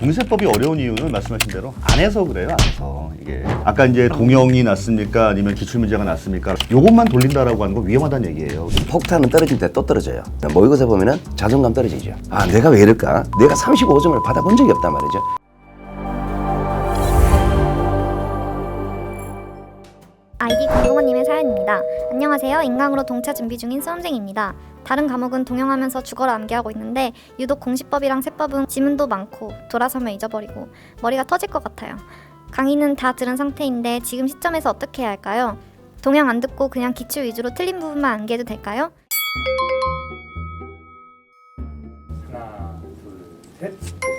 공세법이 어려운 이유는 말씀하신 대로 안 해서 그래요, 안 해서. 이게. 아까 이제 동영이 났습니까? 아니면 기출문제가 났습니까? 요것만 돌린다라고 하는 거 위험하다는 얘기예요. 폭탄은 떨어질 때 또 떨어져요. 모의고사 보면은 자존감 떨어지죠. 아, 내가 왜 이럴까? 내가 35점을 받아본 적이 없단 말이죠. 아이디 공동원님의 사연입니다. 안녕하세요. 인강으로 동차 준비 중인 수험생입니다. 다른 과목은 동영하면서 죽어라 암기하고 있는데 유독 공시법이랑 세법은 지문도 많고 돌아서면 잊어버리고 머리가 터질 것 같아요. 강의는 다 들은 상태인데 지금 시점에서 어떻게 해야 할까요? 동영 안 듣고 그냥 기출 위주로 틀린 부분만 암기해도 될까요? 하나, 둘, 셋.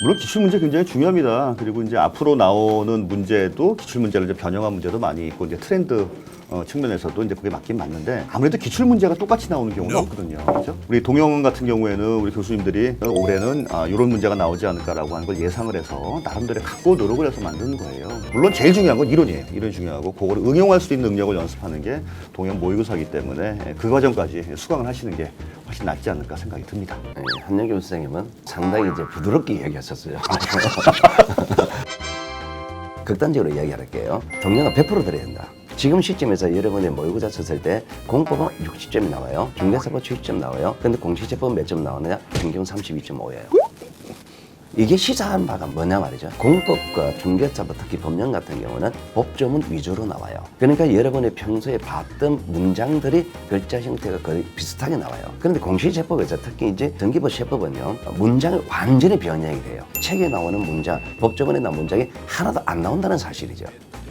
물론 기출 문제 굉장히 중요합니다. 그리고 이제 앞으로 나오는 문제도 기출 문제를 이제 변형한 문제도 많이 있고 이제 트렌드 어, 측면에서도 이제 그게 맞긴 맞는데 아무래도 기출 문제가 똑같이 나오는 경우가 없거든요. 그렇죠? 우리 동영 같은 경우에는 우리 교수님들이 올해는 아, 이런 문제가 나오지 않을까라고 하는 걸 예상을 해서 나름대로 갖고 노력을 해서 만드는 거예요. 물론 제일 중요한 건 이론이에요. 이론이 중요하고 그거를 응용할 수 있는 능력을 연습하는 게 동영 모의고사이기 때문에 그 과정까지 수강을 하시는 게 훨씬 낫지 않을까 생각이 듭니다. 예, 한영규 선생님은 상당히 이제 부드럽게 이야기하셨어요. 극단적으로 이야기할게요. 동료가 100% 들어야 된다. 지금 시점에서 여러분이 모의고사 쳤을 때 공법은 60점이 나와요. 중개사법 70점 나와요. 근데 공시제법은 몇점 나오느냐? 평균 32.5예요. 이게 시사한 바가 뭐냐 말이죠. 공법과 중개사법 특히 법령 같은 경우는 법조문 위주로 나와요. 그러니까 여러분이 평소에 봤던 문장들이 글자 형태가 거의 비슷하게 나와요. 그런데 공시제법에서 특히 이제 전기법 세법은요 문장이 완전히 변형이 돼요. 책에 나오는 문장, 법조문에 나온 문장이 하나도 안 나온다는 사실이죠.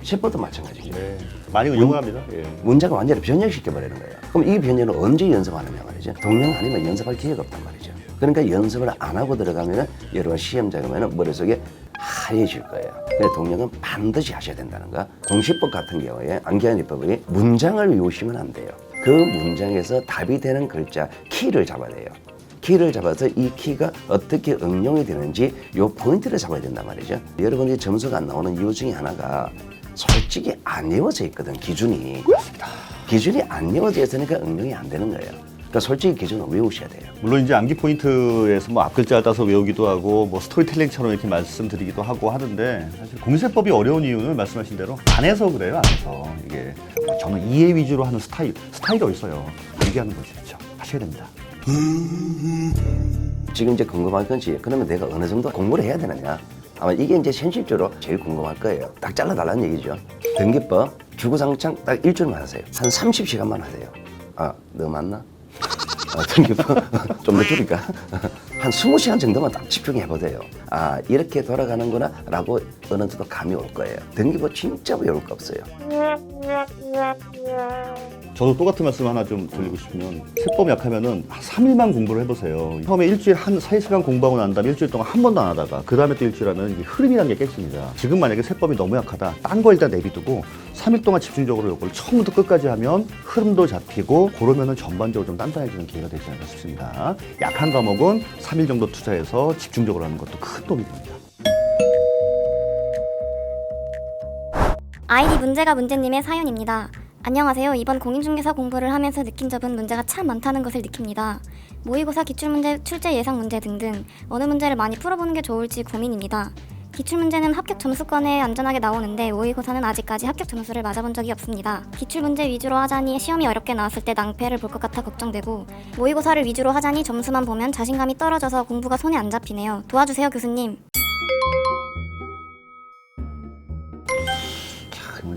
세법도 마찬가지죠. 네. 많이 응용을 합니다. 예. 문장을 완전히 변형시켜 버리는 거예요. 그럼 이 변형을 언제 연습하느냐 말이죠. 동영 아니면 연습할 기회가 없단 말이죠. 그러니까 연습을 안 하고 들어가면은 여러분 시험 작으면은 머릿속에 하얘질 거예요. 근데 동영은 반드시 하셔야 된다는 거. 공시법 같은 경우에 안기한입법이 문장을 외우시면 안 돼요. 그 문장에서 답이 되는 글자 키를 잡아야 돼요. 키를 잡아서 이 키가 어떻게 응용이 되는지 요 포인트를 잡아야 된단 말이죠. 여러분이 점수가 안 나오는 이유 중에 하나가 솔직히 안 외워져 있거든 기준이. 기준이 안 외워져 있으니까 응용이 안 되는 거예요. 그러니까 솔직히 기준을 외우셔야 돼요. 물론 이제 암기 포인트에서 뭐 앞글자 따서 외우기도 하고 뭐 스토리텔링처럼 이렇게 말씀드리기도 하고 하는데 사실 공세법이 어려운 이유는 말씀하신 대로 안 해서 그래요 안 해서 이게 저는 이해 위주로 하는 스타일 스타일이 어딨어요 암기하는 거죠 그렇죠 하셔야 됩니다 지금 이제 궁금한 건지 그러면 내가 어느 정도 공부를 해야 되느냐? 아마 이게 이제 현실적으로 제일 궁금할 거예요. 딱 잘라달라는 얘기죠. 등기법 주구장창 딱 일주일만 하세요. 한 30시간만 하세요. 아, 너 맞나? 아, 등기법 좀더 줄일까? 한 20시간 정도만 딱 집중해보세요. 아, 이렇게 돌아가는구나 라고 어느 정도 감이 올 거예요. 등기법 진짜 외울 거 없어요. 저도 똑같은 말씀 하나 좀 드리고 싶으면 세법 약하면은 한 3일만 공부를 해보세요. 처음에 일주일 한 3시간 공부하고 난 다음에 일주일 동안 한 번도 안 하다가 그 다음에 또 일주일 하면 이 흐름이라는 게 깨집니다. 지금 만약에 세법이 너무 약하다 딴 거 일단 내비두고 3일 동안 집중적으로 이걸 처음부터 끝까지 하면 흐름도 잡히고 그러면은 전반적으로 좀 단단해지는 기회가 되지 않을까 싶습니다. 약한 과목은 3일 정도 투자해서 집중적으로 하는 것도 큰 도움이 됩니다. 아이디 문제가 문제님의 사연입니다. 안녕하세요. 이번 공인중개사 공부를 하면서 느낀 점은 문제가 참 많다는 것을 느낍니다. 모의고사 기출문제, 출제 예상 문제 등등 어느 문제를 많이 풀어보는 게 좋을지 고민입니다. 기출문제는 합격 점수권에 안전하게 나오는데 모의고사는 아직까지 합격 점수를 맞아본 적이 없습니다. 기출문제 위주로 하자니 시험이 어렵게 나왔을 때 낭패를 볼 것 같아 걱정되고 모의고사를 위주로 하자니 점수만 보면 자신감이 떨어져서 공부가 손에 안 잡히네요. 도와주세요 교수님.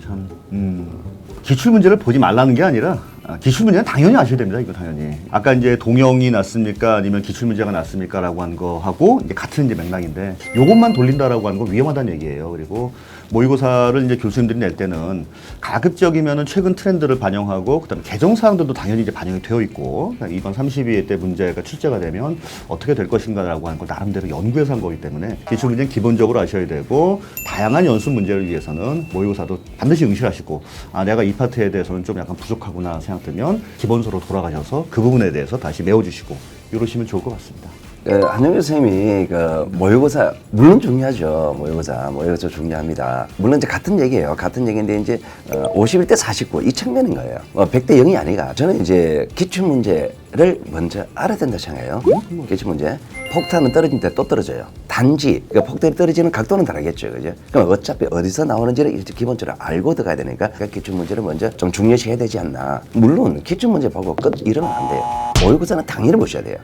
참, 음, 기출 문제를 보지 말라는 게 아니라 아, 기출 문제는 당연히 아셔야 됩니다. 이거 당연히. 아까 이제 동영이 났습니까? 아니면 기출 문제가 났습니까?라고 한 거 하고 이제 같은 이제 맥락인데 요것만 돌린다라고 하는 건 위험하다는 얘기예요. 그리고 모의고사를 이제 교수님들이 낼 때는 가급적이면은 최근 트렌드를 반영하고 그다음에 개정 사항들도 당연히 이제 반영이 되어 있고 그러니까 이번 32회 때 문제가 출제가 되면 어떻게 될 것인가라고 하는 걸 나름대로 연구해서 한 거기 때문에 기출 문제는 기본적으로 아셔야 되고 다양한 연습 문제를 위해서는 모의고사도 반드시 응시하시고 아 내가 이 파트에 대해서는 좀 약간 부족하구나 생각되면 기본서로 돌아가셔서 그 부분에 대해서 다시 메워주시고 이러시면 좋을 것 같습니다. 그 한영규 선생님이 그 모의고사 물론 중요하죠 모의고사 모의고사 중요합니다 물론 이제 같은 얘기예요 같은 얘기인데 이제 어, 51대 49 이 측면인 거예요 어, 100대 0이 아니라 저는 이제 기출 문제 문제를 먼저 알아야 된다 생각해요. 기출 문제. 폭탄은 떨어질 때또 떨어져요. 단지 그러니까 폭탄이 떨어지는 각도는 다르겠죠, 그죠? 그럼 어차피 어디서 나오는지를 이제 기본적으로 알고 들어가야 되니까 그러니까 기출 문제를 먼저 좀 중요시해야 되지 않나. 물론 기출 문제 보고 끝 이러면 안 돼요. 모의고사는 당연히 보셔야 돼요.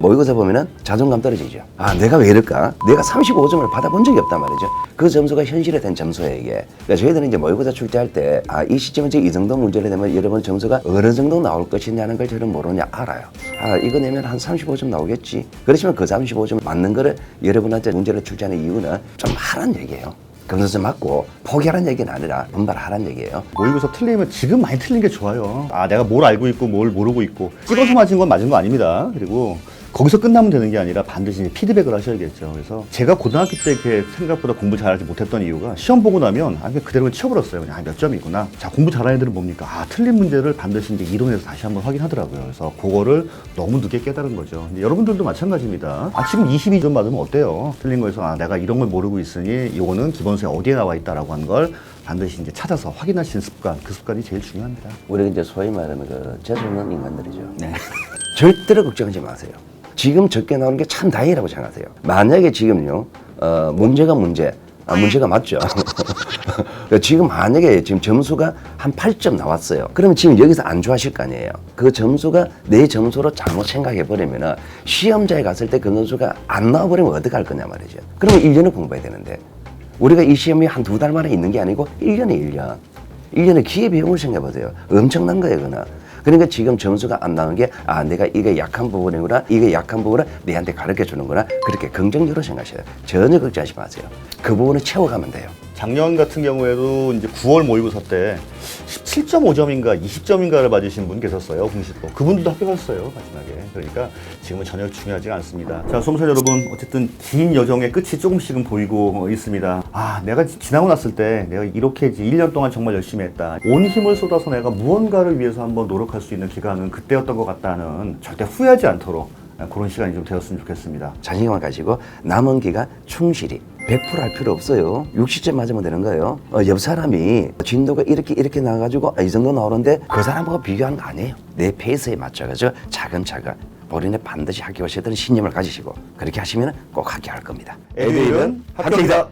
모의고사 보면은 자존감 떨어지죠. 아, 내가 왜 이럴까? 내가 35점을 받아본 적이 없단 말이죠. 그 점수가 현실에 된 점수예요, 이게. 그러니까 저희들은 이제 모의고사 출제할 때, 아, 이 시점에 이제 이 정도 문제를 내면 여러분 점수가 어느 정도 나올 것이냐는 걸 저는 모르냐 알아요. 아, 이거 내면 한 35점 나오겠지. 그렇지만 그 35점 맞는 거를 여러분한테 문제를 출제하는 이유는 좀 하란 얘기예요. 금수저 맞고 포기하란 얘기는 아니라 분발하란 얘기예요. 모의고사 틀리면 지금 많이 틀린 게 좋아요. 아, 내가 뭘 알고 있고 뭘 모르고 있고. 찍어서 맞은 건 맞은 거 아닙니다. 그리고 거기서 끝나면 되는 게 아니라 반드시 피드백을 하셔야겠죠. 그래서 제가 고등학교 때 이렇게 생각보다 공부 잘하지 못했던 이유가 시험 보고 나면 아, 그냥 그대로 치워버렸어요. 그냥 아, 몇 점이구나. 자, 공부 잘하는 애들은 뭡니까? 아, 틀린 문제를 반드시 이제 이론에서 다시 한번 확인하더라고요. 그래서 그거를 너무 늦게 깨달은 거죠. 여러분들도 마찬가지입니다. 아, 지금 22점 받으면 어때요? 틀린 거에서 아, 내가 이런 걸 모르고 있으니 이거는 기본서에 어디에 나와 있다라고 하는 걸 반드시 이제 찾아서 확인하시는 습관, 그 습관이 제일 중요합니다. 우리 이제 소위 말하는 그 재수 없는 인간들이죠. 네. 절대로 걱정하지 마세요. 지금 적게 나오는 게 참 다행이라고 생각하세요. 만약에 지금요, 어, 문제가 문제, 아, 문제가 맞죠. 지금 만약에 지금 점수가 한 8점 나왔어요. 그러면 지금 여기서 안 좋아하실 거 아니에요. 그 점수가 내 점수로 잘못 생각해 버리면은 시험자에 갔을 때 그 점수가 안 나와버리면 어떡할 거냐 말이죠. 그러면 1년을 공부해야 되는데 우리가 이 시험이 한 두 달 만에 있는 게 아니고 1년에 1년. 1년에 기회비용을 생각해보세요. 엄청난 거예요, 그거는. 그러니까 지금 점수가 안 나오는 게, 아, 내가 이게 약한 부분이구나, 이게 약한 부분을 내한테 가르쳐 주는구나. 그렇게 긍정적으로 생각하셔요. 전혀 걱정하지 마세요. 그 부분을 채워가면 돼요. 작년 같은 경우에도 이제 9월 모의고사 때 17.5점인가 20점인가를 맞으신 분 계셨어요 공식도. 그분들도 합격하셨어요 마지막에. 그러니까 지금은 전혀 중요하지 않습니다. 자 수험생 여러분 어쨌든 긴 여정의 끝이 조금씩은 보이고 있습니다. 아 내가 지- 지나고 났을 때 내가 이렇게 이제 1년 동안 정말 열심히 했다. 온 힘을 쏟아서 내가 무언가를 위해서 한번 노력할 수 있는 기간은 그때였던 것 같다는 절대 후회하지 않도록 그런 시간이 좀 되었으면 좋겠습니다. 자신감을 가지고 남은 기간 충실히 100%할 필요 없어요. 60점 맞으면 되는 거예요. 어, 옆 사람이 진도가 이렇게 이렇게 나가지고 아, 이 정도 나오는데 그 사람하고 비교하는 거 아니에요. 내 페이스에 맞춰가지고 차근차근 본인의 반드시 합격하셔야 되는 신념을 가지시고 그렇게 하시면 꼭 합격할 겁니다. 에듀윌은 합격이다